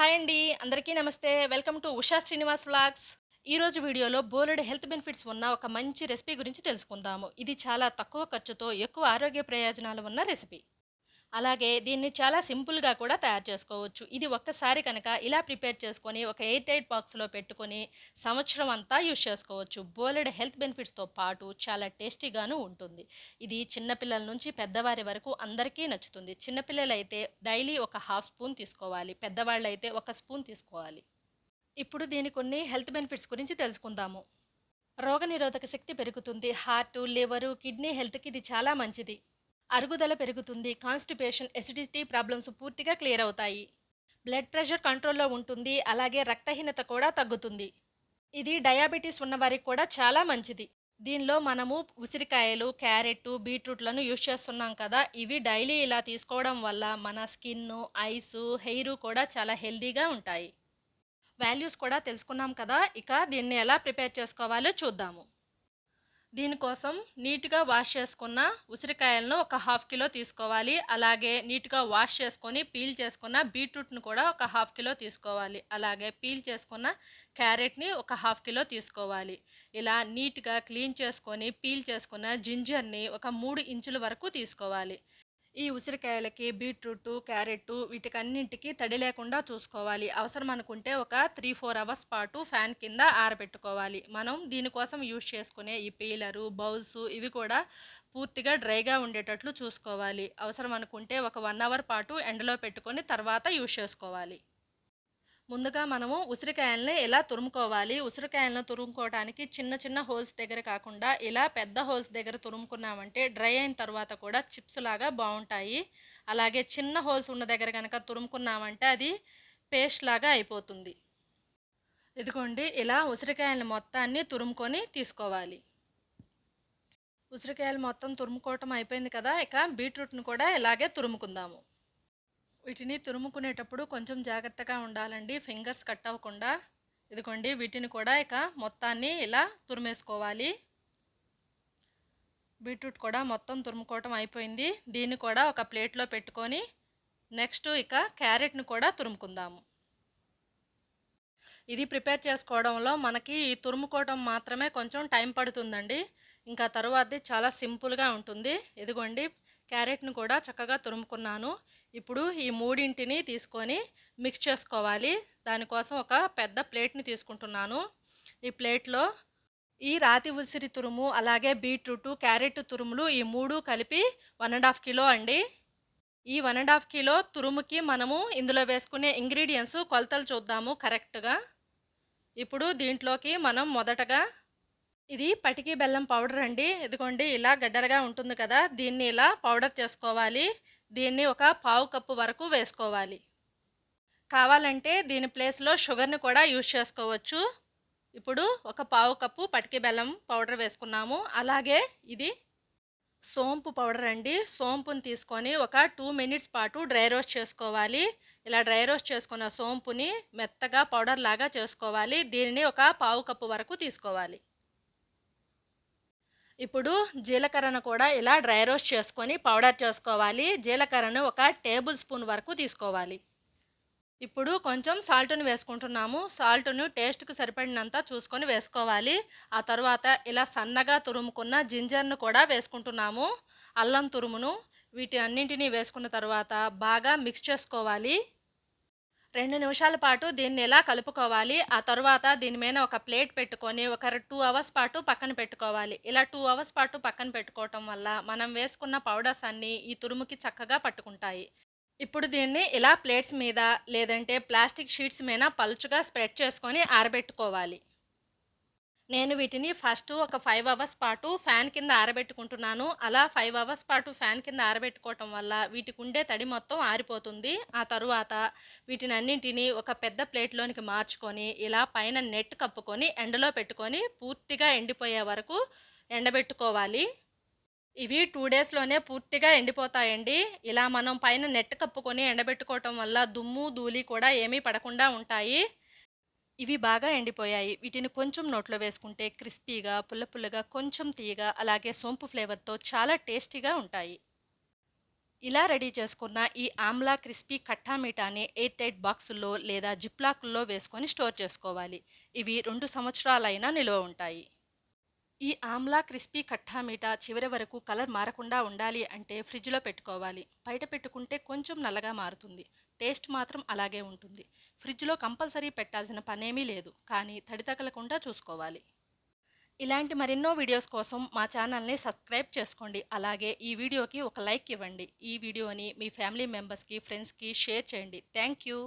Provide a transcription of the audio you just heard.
Hi అండి అందరికీ నమస్తే. Welcome to Usha Srinivas vlogs. ఈరోజు వీడియోలో బోలెడ్ హెల్త్ బెనిఫిట్స్ ఉన్న ఒక మంచి రెసిపీ గురించి తెలుసుకుందాము. ఇది చాలా తక్కువ ఖర్చుతో ఎక్కువ ఆరోగ్య ప్రయోజనాలు ఉన్న రెసిపీ. అలాగే దీన్ని చాలా సింపుల్గా కూడా తయారు చేసుకోవచ్చు. ఇది ఒక్కసారి కనుక ఇలా ప్రిపేర్ చేసుకొని ఒక ఎయిర్ టైట్ బాక్స్లో పెట్టుకొని సంవత్సరం అంతా యూజ్ చేసుకోవచ్చు. బోలెడ్ హెల్త్ బెనిఫిట్స్తో పాటు చాలా టేస్టీగాను ఉంటుంది. ఇది చిన్నపిల్లల నుంచి పెద్దవారి వరకు అందరికీ నచ్చుతుంది. చిన్నపిల్లలైతే డైలీ ఒక హాఫ్ స్పూన్ తీసుకోవాలి. పెద్దవాళ్ళు అయితే ఒక స్పూన్ తీసుకోవాలి. ఇప్పుడు దీని కొన్ని హెల్త్ బెనిఫిట్స్ గురించి తెలుసుకుందాము. రోగనిరోధక శక్తి పెరుగుతుంది. హార్ట్ లివరు కిడ్నీ హెల్త్కి ఇది చాలా మంచిది. అరుగుదల పెరుగుతుంది కాన్స్టిపేషన్ ఎసిడిటీ ప్రాబ్లమ్స్ పూర్తిగా క్లియర్ అవుతాయి. బ్లడ్ ప్రెషర్ కంట్రోల్లో ఉంటుంది అలాగే రక్తహీనత కూడా తగ్గుతుంది. ఇది డయాబెటీస్ ఉన్నవారికి కూడా చాలా మంచిది. దీనిలో మనము ఉసిరికాయలు క్యారెట్ బీట్రూట్లను యూజ్ చేస్తున్నాం కదా ఇవి డైలీ ఇలా తీసుకోవడం వల్ల మన స్కిన్ ఐస్ హెయిర్ కూడా చాలా హెల్దీగా ఉంటాయి. వాల్యూస్ కూడా తెలుసుకున్నాం కదా ఇక దీన్ని ఎలా ప్రిపేర్ చేసుకోవాలో చూద్దాము. దీనికోసం నీట్గా వాష్ చేసుకున్న ఉసిరికాయలను ఒక హాఫ్ కిలో తీసుకోవాలి. అలాగే నీట్గా వాష్ చేసుకొని పీల్ చేసుకున్న బీట్రూట్ని కూడా ఒక హాఫ్ కిలో తీసుకోవాలి. అలాగే పీల్ చేసుకున్న క్యారెట్ని ఒక హాఫ్ కిలో తీసుకోవాలి. ఇలా నీట్గా క్లీన్ చేసుకొని పీల్ చేసుకున్న జింజర్ని ఒక మూడు ఇంచుల వరకు తీసుకోవాలి. ఈ ఉసిరికాయలకి బీట్రూట్ క్యారెట్ వీటికన్నింటికి తడి లేకుండా చూసుకోవాలి. అవసరం అనుకుంటే ఒక త్రీ ఫోర్ అవర్స్ పాటు ఫ్యాన్ కింద ఆరబెట్టుకోవాలి. మనం దీనికోసం యూజ్ చేసుకునే ఈ పీలరు బౌల్స్ ఇవి కూడా పూర్తిగా డ్రైగా ఉండేటట్లు చూసుకోవాలి. అవసరం అనుకుంటే ఒక వన్ అవర్ పాటు ఎండలో పెట్టుకొని తర్వాత యూజ్ చేసుకోవాలి. ముందుగా మనము ఉసిరికాయలని ఎలా తురుముకోవాలి? ఉసిరికాయలను తురుముకోవడానికి చిన్న చిన్న హోల్స్ దగ్గర కాకుండా ఇలా పెద్ద హోల్స్ దగ్గర తురుముకున్నామంటే డ్రై అయిన తర్వాత కూడా చిప్స్ లాగా బాగుంటాయి. అలాగే చిన్న హోల్స్ ఉన్న దగ్గర కనుక తురుముకున్నామంటే అది పేస్ట్ లాగా అయిపోతుంది. ఇదిగోండి ఇలా ఉసిరికాయల మొత్తాన్ని తురుముకొని తీసుకోవాలి. ఉసిరికాయలు మొత్తం తురుముకోవటం అయిపోయింది కదా ఇక బీట్రూట్ని కూడా ఇలాగే తురుముకుందాము. వీటిని తురుముకునేటప్పుడు కొంచెం జాగ్రత్తగా ఉండాలండి. ఫింగర్స్ కట్ అవ్వకుండా. ఇదిగోండి వీటిని కూడా ఇక మొత్తాన్ని ఇలా తురిమేసుకోవాలి. బీట్రూట్ కూడా మొత్తం తురుముకోవటం అయిపోయింది. దీన్ని కూడా ఒక ప్లేట్లో పెట్టుకొని నెక్స్ట్ ఇక క్యారెట్ని కూడా తురుముకుందాము. ఇది ప్రిపేర్ చేసుకోవడంలో మనకి ఈ తురుముకోవటం మాత్రమే కొంచెం టైం పడుతుందండి. ఇంకా తరువాతది చాలా సింపుల్గా ఉంటుంది. ఇదిగోండి క్యారెట్ను కూడా చక్కగా తురుముకున్నాను. ఇప్పుడు ఈ మూడింటిని తీసుకొని మిక్స్ చేసుకోవాలి. దానికోసం ఒక పెద్ద ప్లేట్ని తీసుకుంటున్నాను. ఈ ప్లేట్లో ఈ రాతి ఉసిరి తురుము అలాగే బీట్రూట్ క్యారెట్ తురుములు ఈ మూడు కలిపి వన్ అండ్ హాఫ్ కిలో అండి. ఈ వన్ అండ్ హాఫ్ కిలో తురుముకి మనము ఇందులో వేసుకునే ఇంగ్రీడియంట్స్ కొలతలు చూద్దాము కరెక్ట్గా ఇప్పుడు దీంట్లోకి మనం మొదటగా ఇది పటికి బెల్లం పౌడర్ అండి. ఇదిగోండి ఇలా గడ్డలుగా ఉంటుంది కదా దీన్ని ఇలా పౌడర్ చేసుకోవాలి. దీన్ని ఒక పావు కప్పు వరకు వేసుకోవాలి. కావాలంటే దీని ప్లేస్లో షుగర్ని కూడా యూజ్ చేసుకోవచ్చు. ఇప్పుడు ఒక పావు కప్పు పటికి బెల్లం పౌడర్ వేసుకున్నాము. అలాగే ఇది సోంపు పౌడర్ అండి. సోంపుని తీసుకొని ఒక టూ మినిట్స్ పాటు డ్రై రోస్ట్ చేసుకోవాలి. ఇలా డ్రై రోస్ట్ చేసుకున్న సోంపుని మెత్తగా పౌడర్ లాగా చేసుకోవాలి. దీనిని ఒక పావు కప్పు వరకు తీసుకోవాలి. ఇప్పుడు జీలకర్రను కూడా ఇలా డ్రై రోస్ట్ చేసుకొని పౌడర్ చేసుకోవాలి. జీలకర్రను ఒక టేబుల్ స్పూన్ వరకు తీసుకోవాలి. ఇప్పుడు కొంచెం సాల్ట్ను వేసుకుంటున్నాము. సాల్ట్ను టేస్ట్కి సరిపడినంత చూసుకొని వేసుకోవాలి. ఆ తర్వాత ఇలా సన్నగా తురుముకున్న జింజర్ను కూడా వేసుకుంటున్నాము. అల్లం తురుమును వీటి అన్నింటినీ వేసుకున్న తర్వాత బాగా మిక్స్ చేసుకోవాలి. రెండు నిమిషాల పాటు దీన్ని ఇలా కలుపుకోవాలి? ఆ తర్వాత దీని మీద ఒక ప్లేట్ పెట్టుకొని ఒక టూ అవర్స్ పాటు పక్కన పెట్టుకోవాలి. ఇలా టూ అవర్స్ పాటు పక్కన పెట్టుకోవటం వల్ల మనం వేసుకున్న పౌడర్స్ అన్నీ ఈ తురుముకి చక్కగా పట్టుకుంటాయి. ఇప్పుడు దీన్ని ఇలా ప్లేట్స్ మీద లేదంటే ప్లాస్టిక్ షీట్స్ మీద పలుచుగా స్ప్రెడ్ చేసుకొని ఆరబెట్టుకోవాలి. నేను వీటిని ఫస్ట్ ఒక ఫైవ్ అవర్స్ పాటు ఫ్యాన్ కింద ఆరబెట్టుకుంటున్నాను. అలా ఫైవ్ అవర్స్ పాటు ఫ్యాన్ కింద ఆరబెట్టుకోవటం వల్ల వీటికి ఉండే తడి మొత్తం ఆరిపోతుంది. ఆ తరువాత వీటిని అన్నింటినీ ఒక పెద్ద ప్లేట్లోనికి మార్చుకొని ఇలా పైన నెట్ కప్పుకొని ఎండలో పెట్టుకొని పూర్తిగా ఎండిపోయే వరకు ఎండబెట్టుకోవాలి. ఇవి టూ డేస్లోనే పూర్తిగా ఎండిపోతాయండి. ఇలా మనం పైన నెట్ కప్పుకొని ఎండబెట్టుకోవటం వల్ల దుమ్ము ధూళి కూడా ఏమీ పడకుండా ఉంటాయి. ఇవి బాగా ఎండిపోయాయి. వీటిని కొంచెం నోట్లో వేసుకుంటే క్రిస్పీగా పుల్ల పుల్లగా కొంచెం తీయగా అలాగే సోంపు ఫ్లేవర్తో చాలా టేస్టీగా ఉంటాయి. ఇలా రెడీ చేసుకున్న ఈ ఆమ్లా క్రిస్పీ కట్టా మీఠాని ఎయిర్ టైట్ బాక్సుల్లో లేదా జిప్లాకుల్లో వేసుకొని స్టోర్ చేసుకోవాలి. ఇవి రెండు సంవత్సరాలైనా నిల్వ ఉంటాయి. ఈ ఆమ్లా క్రిస్పీ కట్టా మీఠా చివరి వరకు కలర్ మారకుండా ఉండాలి అంటే ఫ్రిడ్జ్లో పెట్టుకోవాలి. బయట పెట్టుకుంటే కొంచెం నల్లగా మారుతుంది. టేస్ట్ మాత్రం అలాగే ఉంటుంది. ఫ్రిడ్జ్లో కంపల్సరీ పెట్టాల్సిన పనేమీ లేదు కానీ తడి తగలకుండా చూసుకోవాలి. ఇలాంటి మరెన్నో వీడియోస్ కోసం మా ఛానల్ని సబ్స్క్రైబ్ చేసుకోండి. అలాగే ఈ వీడియోకి ఒక లైక్ ఇవ్వండి. ఈ వీడియోని మీ ఫ్యామిలీ మెంబర్స్కి ఫ్రెండ్స్కి షేర్ చేయండి. Thank you.